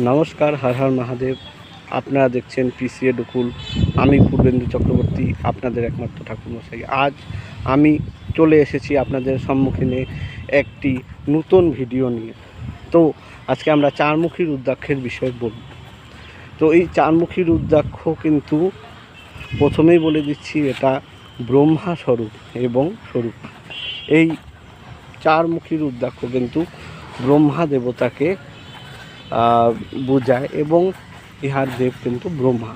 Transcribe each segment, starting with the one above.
নমস্কার, হর হর মহাদেব। আপনারা দেখছেন পিসিএ ডুকুল আমি পূর্বেন্দু চক্রবর্তী, আপনাদের একমাত্র ঠাকুরমশাই। আজ আমি চলে এসেছি আপনাদের সম্মুখীনে একটি নতুন ভিডিও নিয়ে। তো, আজকে আমরা চারমুখী রুদ্রাক্ষের বিষয়ে বলব। তো, এই চারমুখী রুদ্রাক্ষ কিন্তু প্রথমেই বলে দিচ্ছি, এটা ব্রহ্মা স্বরূপ এবং স্বরূপ। এই চারমুখী রুদ্রাক্ষ কিন্তু ব্রহ্মা দেবতাকে বোঝায় এবং ইহার দেব কিন্তু ব্রহ্মা,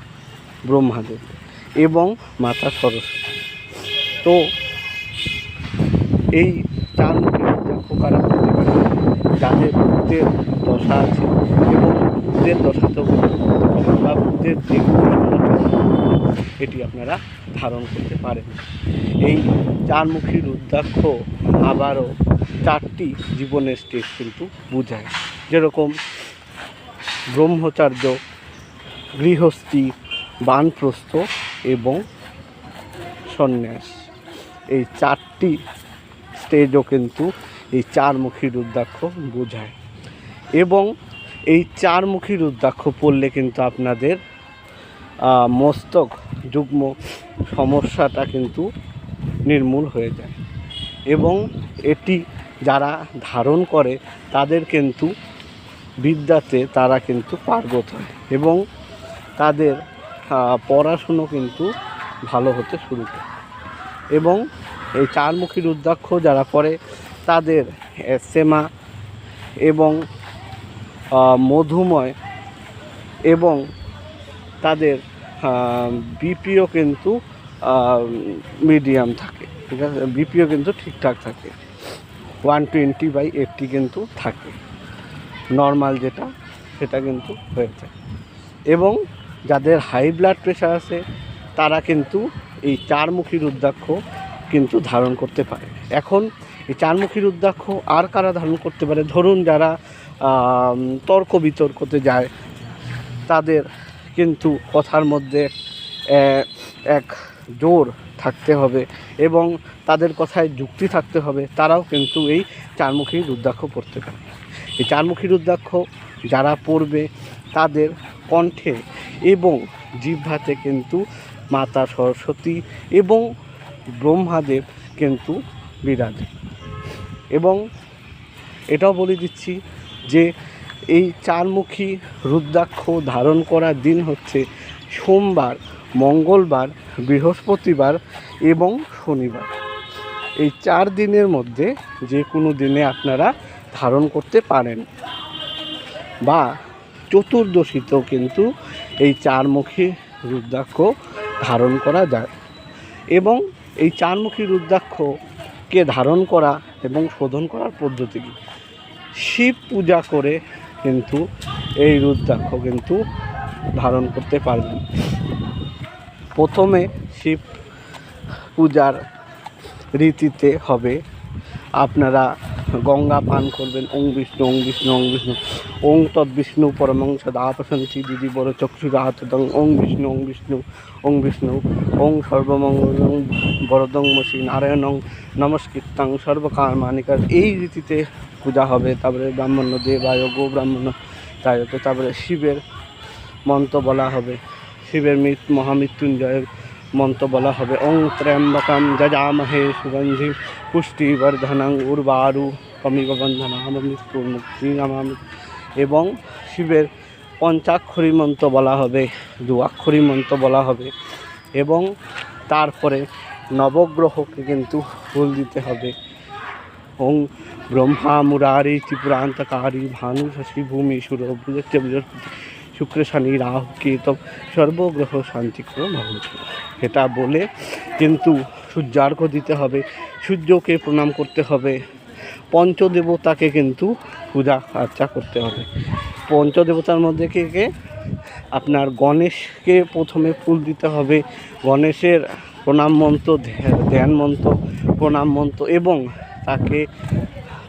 ব্রহ্মাদেব এবং মাতা সরস্বতী। তো এই চারমুখী রুদ্রাক্ষ কারা করতে পারে, যাদের বুদ্ধের দশা আছে এবং বুদ্ধের করতে পারেন বা বুদ্ধের যে এটি আপনারা ধারণ করতে পারেন। এই চারমুখী রুদ্রাক্ষ আবারও চারটি জীবনের স্টেজ কিন্তু বোঝায়। যেরকম ব্রহ্মচার্য, গৃহস্থী, বানপ্রস্থ এবং সন্ন্যাস। এই চারটি স্টেজও কিন্তু এই চারমুখী রুদ্রাক্ষ বোঝায়। এবং এই চারমুখী রুদ্রাক্ষ পড়লে কিন্তু আপনাদের মস্তক, যুগ্ম সমস্যাটা কিন্তু নির্মূল হয়ে যায়। এবং এটি যারা ধারণ করে, তাদের কিন্তু বিদ্যাতে তারা কিন্তু পার্গত হয় এবং তাদের পড়াশুনো কিন্তু ভালো হতে শুরু করে। এবং এই চারমুখী রুদ্রাক্ষ যারা পড়ে তাদের এসেমা এবং মধুময় এবং তাদের বিপিও কিন্তু মিডিয়াম থাকে। ঠিক আছে? বিপিও কিন্তু ঠিকঠাক থাকে। ওয়ান টোয়েন্টি বাই এইটটি কিন্তু থাকে। নর্মাল যেটা, সেটা কিন্তু হয়ে যায় এবং যাদের হাই ব্লাড প্রেশার আছে, তারা কিন্তু এই চারমুখী রুদ্রাক্ষ কিন্তু ধারণ করতে পারে। এখন এই চারমুখী রুদ্রাক্ষ আর কারা ধারণ করতে পারে? ধরুন যারা তর্ক বিতর্কতে যায়, তাদের কিন্তু কথার মধ্যে এক জোর থাকতে হবে এবং তাদের কথায় যুক্তি থাকতে হবে, তারাও কিন্তু এই চারমুখী রুদ্রাক্ষ পড়তে পারে। এই চারমুখী রুদ্রাক্ষ যারা পড়বে তাদের কণ্ঠে এবং জিহ্বাতে কিন্তু মাতা সরস্বতী এবং ব্রহ্মাদেব কিন্তু বিরাজে। এবং এটাও বলে দিচ্ছি যে এই চারমুখী রুদ্রাক্ষ ধারণ করার দিন হচ্ছে সোমবার, মঙ্গলবার, বৃহস্পতিবার এবং শনিবার। এই চার দিনের মধ্যে যে কোনো দিনে আপনারা ধারণ করতে পারেন। বা চতুর্দশীতেও কিন্তু এই চারমুখী রুদ্রাক্ষ ধারণ করা যায়। এবং এই চারমুখী রুদ্রাক্ষকে ধারণ করা এবং শোধন করার পদ্ধতি কী? শিব পূজা করে কিন্তু এই রুদ্রাক্ষ কিন্তু ধারণ করতে পারবেন। প্রথমে শিব পূজার রীতিতে হবে, আপনারা গঙ্গা পান করবেন, ওং বিষ্ণু ওং বিষ্ণু ওং বিষ্ণু। ওং তৎ বিষ্ণু পরমংস দাপসন্তি দিদি বড় চক্ষুরাহতং ওং বিষ্ণু ওং বিষ্ণু ওং বিষ্ণু। ওং সর্বমঙ্গলং বরদং মসি নারায়ণং নমস্কৃতাং সর্বকামানিকার এই রীতিতে পূজা হবে তারপরে ব্রাহ্মণ দেবায় গো ব্রাহ্মণ তাই তারপরে শিবের মন্ত্র বলা হবে। শিবের মৃত মহামৃত্যুঞ্জয়ের মন্ত্র বলা হবে। ওং ত্র্যম্বকম যজামহে সুগন্ধি পুষ্টিবর্ধনং উর্বারু কমিব বন্ধনাম মৃত্যু মুক্তি নামামি। এবং শিবের পঞ্চাক্ষরী মন্ত্র বলা হবে, দুয়াক্ষরী মন্ত্র বলা হবে এবং তারপরে নবগ্রহকে কিন্তু ফুল দিতে হবে। ওং ব্রহ্মা মুরারি ত্রিপুরান্তকারী ভানু শশী ভূমি সুর বৃহস্পতি শুক্র, শনি, রাহু, কেতব, সর্বগ্রহ শান্তিক্রম এটা বলে কিন্তু সূর্যার্ঘ দিতে হবে, সূর্যকে প্রণাম করতে হবে, পঞ্চদেবতাকে কিন্তু পূজা আর্চা করতে হবে। পঞ্চদেবতার মধ্যে কে কে? আপনার গণেশকে প্রথমে ফুল দিতে হবে, গণেশের প্রণাম মন্ত্র ধ্যা- ধ্যান মন্ত্র, প্রণাম মন্ত্র এবং তাকে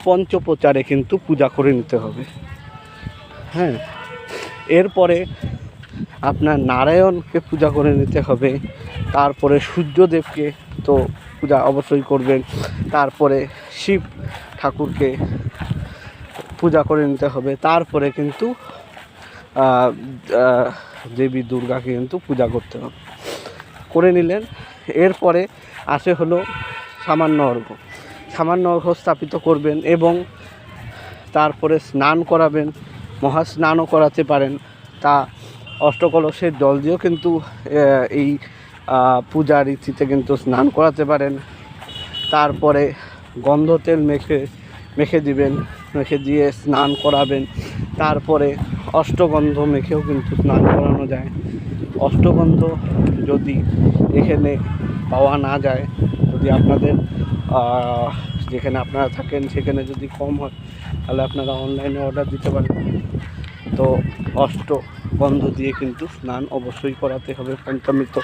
পঞ্চপ্রচারে কিন্তু পূজা করে নিতে হবে। হ্যাঁ? এরপরে আপনার নারায়ণকে পূজা করে নিতে হবে। তারপরে সূর্যদেবকে তো পূজা অবশ্যই করবেন। তারপরে শিব ঠাকুরকে পূজা করে নিতে হবে। তারপরে কিন্তু দেবী দুর্গাকে কিন্তু পূজা করতে হবে। করে নিলেন। এরপরে আসে হলো সামান্য অর্ঘ সামান্য অর্ঘ স্থাপিত করবেন এবং তারপরে স্নান করাবেন। মহা স্নানও করাতে পারেন। তা অষ্টকলসের জল দিয়েও কিন্তু এই পূজা রীতিতে কিন্তু স্নান করাতে পারেন। তারপরে গন্ধ তেল মেখে মেখে দিবেন, মেখে দিয়ে স্নান করাবেন। তারপরে অষ্টগন্ধ মেখেও কিন্তু স্নান করানো যায়। অষ্টগন্ধ যদি এখানে পাওয়া না যায়, যদি আপনাদের যেখানে আপনারা থাকেন সেখানে যদি কম হয়, তাহলে আপনারা অনলাইনে অর্ডার দিতে পারেন তো অষ্ট গন্ধ দিয়ে কিন্তু স্নান অবশ্যই করাতে হবে, পঞ্চমৃত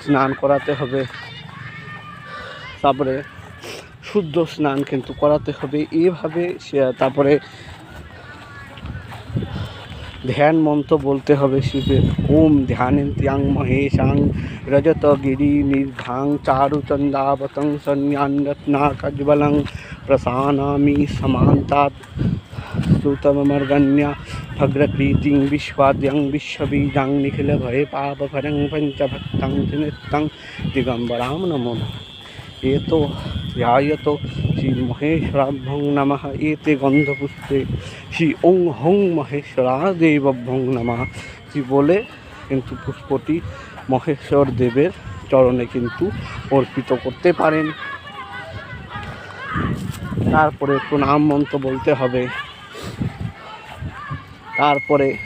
স্নান করাতে হবে। তারপরে শুদ্ধ স্নান কিন্তু করাতে হবে। এভাবে সে- তারপরে ধ্যান মন্ত্র বলতে হবে শিবের। ওম ধ্যানেন্ত্যাং মহেশাং रजत रजतगिरिनिर्घां चारुचन्दावतं संयान्यत्नाकज्वलं प्रसानामी समान्तात् सुतममर्गण्या भग्रप्रीतिं विश्वाद्यं पाप निखिलभयपापभरं पञ्चभक्तं त्रिनृत्तं दिगंबराम नमो नमः। एतो ध्यायतो नम। ये ते गन्धपुष्पे श्री ओं हौं महेश्वरा देवभ्यं नम। श्री बोले किंतु पुष्पोटी মহেশ্বর দেবের চরণে কিন্তু অর্পিত করতে পারেন। তারপরে প্রণাম মন্ত্র বলতে হবে। তারপরে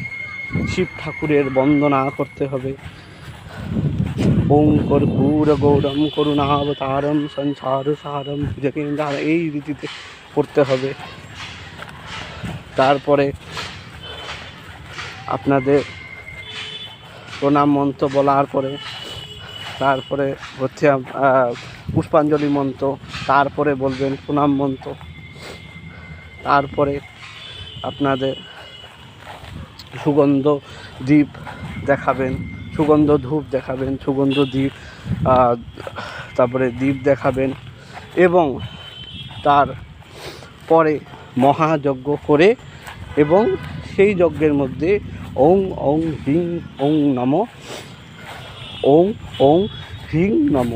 শিব ঠাকুরের বন্দনা করতে হবে। ওং কর্পূর গৌরম করুণাবতারম সংসার সারম ভুজকেন্দ্র এই রীতিতে করতে হবে। তারপরে আপনাদের প্রণাম মন্ত্র বলার পরে, তারপরে হচ্ছে পুষ্পাঞ্জলি মন্ত্র, তারপরে বলবেন প্রণাম মন্ত্র। তারপরে আপনাদের সুগন্ধ দ্বীপ দেখাবেন, সুগন্ধ ধূপ দেখাবেন, সুগন্ধ দ্বীপ তারপরে দ্বীপ দেখাবেন এবং তার পরে মহাযজ্ঞ করে এবং সেই যজ্ঞের মধ্যে ওং ওং হিং ওং নম ওং ওং হিং নম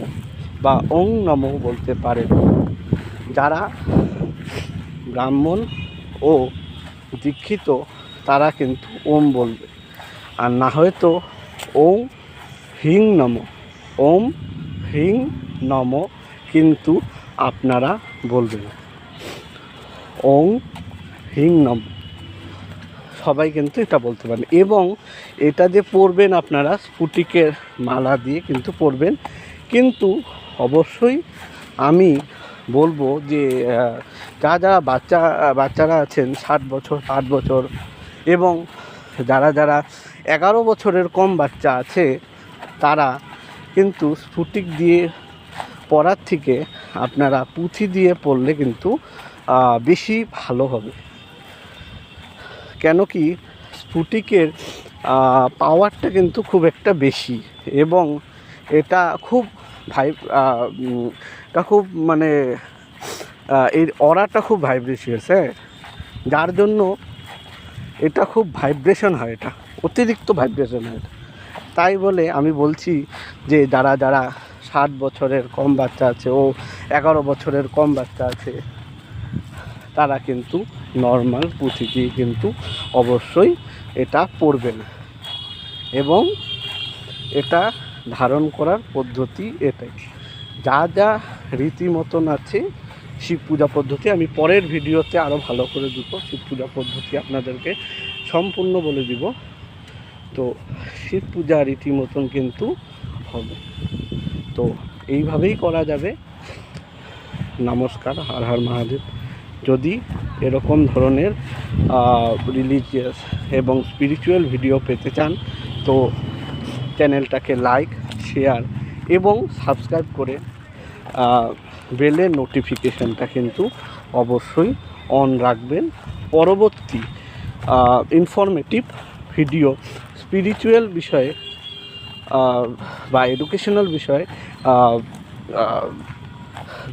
বা ওং নম বলতে পারেন যারা ব্রাহ্মণ ও দীক্ষিত, তারা কিন্তু ওম বলবে। আর না হয়তো ওম হিং নম। ওম হিং নম কিন্তু আপনারা বলবেন ওং হিং নম। সবাই কিন্তু এটা বলতে পারেন এবং এটা যে পরবেন আপনারা, স্ফুটিকের মালা দিয়ে কিন্তু পরবেন। কিন্তু অবশ্যই আমি বলব যে যা যারা বাচ্চা, বাচ্চারা আছেন, ষাট বছর, আট বছর, এবং যারা যারা এগারো বছরের কম বাচ্চা আছে, তারা কিন্তু স্ফুটিক দিয়ে পড়ার থেকে আপনারা পুঁথি দিয়ে পড়লে কিন্তু বেশি ভালো হবে। কেন কি স্ফুটিকের পাওয়ারটা কিন্তু খুব একটা বেশি এবং এটা খুব ভাই এটা খুব মানে এর অরাটা খুব ভাইব্রেশিয়াস হ্যাঁ? যার জন্য এটা খুব ভাইব্রেশন হয়, এটা অতিরিক্ত ভাইব্রেশন হয় এটা। তাই বলে আমি বলছি যে যারা যারা ষাট বছরের কম বাচ্চা আছে ও এগারো বছরের কম বাচ্চা আছে তারা কিন্তু নর্মাল পুঁথি দিয়ে কিন্তু অবশ্যই এটা পড়বে না এবং এটা ধারণ করার পদ্ধতি এটাই। যা যা রীতি মতন আছে শিব পূজা পদ্ধতি, আমি পরের ভিডিওতে আরও ভালো করে দিব শিব পূজা পদ্ধতি আপনাদেরকে সম্পূর্ণ বলে দিব। তো শিব পূজা রীতি মতন কিন্তু হবে। তো এইভাবেই করা যাবে। নমস্কার, হর হর মহাদেব। যদি এরকম ধরনের রিলিজিয়াস এবং স্পিরিচুয়াল ভিডিও পেতে চান, তো চ্যানেলটাকে লাইক শেয়ার এবং সাবস্ক্রাইব করে বেলের নোটিফিকেশানটা কিন্তু অবশ্যই অন রাখবেন। পরবর্তী ইনফরমেটিভ ভিডিও স্পিরিচুয়াল বিষয়ে বা এডুকেশনাল বিষয়ে